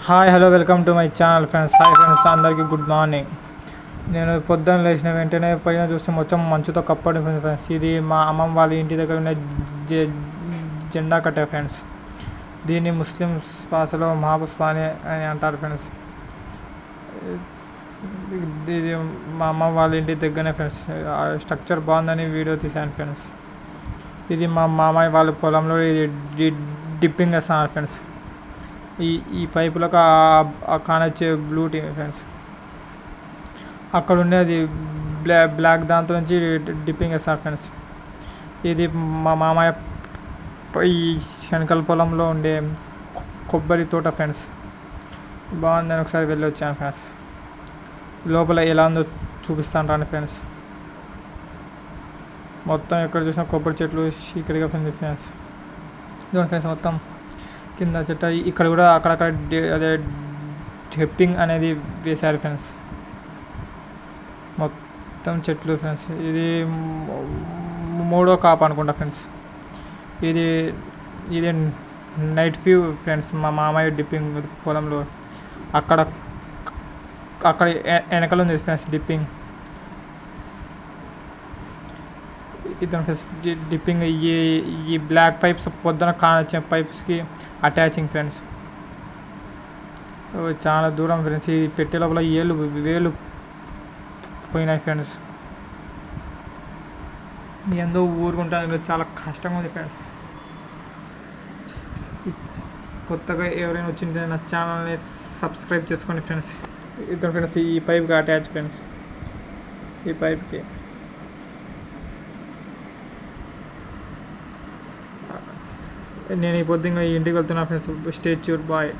Hi hello welcome to my channel friends hi friends అందరికీ good morning నేను పొద్దున్న లేచిన వెంటనే పైన చూస్తే మొత్తం మంచుతో కప్పడి ఫ్రెండ్స్ ఇది మా అమ్మమ్మ వాళ్ళ ఇంటి దగ్గర ఉన్న జె జెండా కట్టే ఫ్రెండ్స్ దీన్ని ముస్లిమ్స్ భాషలో మహాపుష్పాని అని అంటారు ఫ్రెండ్స్ ఇది మా అమ్మ వాళ్ళ ఇంటి దగ్గరనే ఫ్రెండ్స్ స్ట్రక్చర్ బాగుందని వీడియో తీశాను ఫ్రెండ్స్ ఇది మా మామయ్య వాళ్ళ పొలంలో ఇది డిప్పింగ్ వేస్తున్నారు ఫ్రెండ్స్ ఈ ఈ పైపులకు కానొచ్చే బ్లూ టీమ్ ఫ్రెండ్స్ అక్కడ ఉండేది బ్లా బ్లాక్ దాంతో నుంచి డిప్పింగ్ వేస్తారు ఫ్రెండ్స్ ఇది మా మామయ్య ఈ శనకల పొలంలో ఉండే కొబ్బరి తోట ఫ్రెండ్స్ బాగుంది నేను ఒకసారి వెళ్ళి వచ్చాను ఫ్రెండ్స్ లోపల ఎలా ఉందో చూపిస్తాను రాని ఫ్రెండ్స్ మొత్తం ఎక్కడ చూసినా కొబ్బరి చెట్లు చీకటిగా ఉంది ఫ్రెండ్స్ ఇదిగోండి ఫ్రెండ్స్ మొత్తం కింద చెట్ట ఇక్కడ కూడా అక్కడక్కడ అదే డెప్పింగ్ అనేది వేశారు ఫ్రెండ్స్. మొత్తం చెట్లు ఫ్రెండ్స్. ఇది మూడో కాప్ అనుకుంటా ఫ్రెండ్స్. ఇది ఇది నైట్ వ్యూ ఫ్రెండ్స్ మా మామయ్య డిప్పింగ్ పొలంలో. అక్కడ అక్కడ వెనకలు ఉంది ఫ్రెండ్స్ డిప్పింగ్ ఇతను ఫ్రెండ్స్ డిప్పింగ్ ఈ ఈ బ్లాక్ పైప్స్ పొద్దున కానొచ్చే పైప్స్కి అటాచింగ్ ఫ్రెండ్స్. చాలా దూరం ఫ్రెండ్స్. ఈ పెట్టే లోపల ఏళ్ళు వేలు పోయినాయి ఫ్రెండ్స్. ఎంతో ఊరుకుంటాను చాలా కష్టంగా ఉంది ఫ్రెండ్స్. కొత్తగా ఎవరైనా వచ్చింటే నా ఛానల్ని సబ్స్క్రైబ్ చేసుకోండి ఫ్రెండ్స్. ఇద్దరు ఫ్రెండ్స్ ఈ పైప్కి అటాచ్ ఫ్రెండ్స్. ఈ పైప్కి. నేను ఈ పొద్దున్న ఇంటికి వెళ్తున్నా ఫ్రెండ్స్. స్టేచ్యూర్ బాయ్.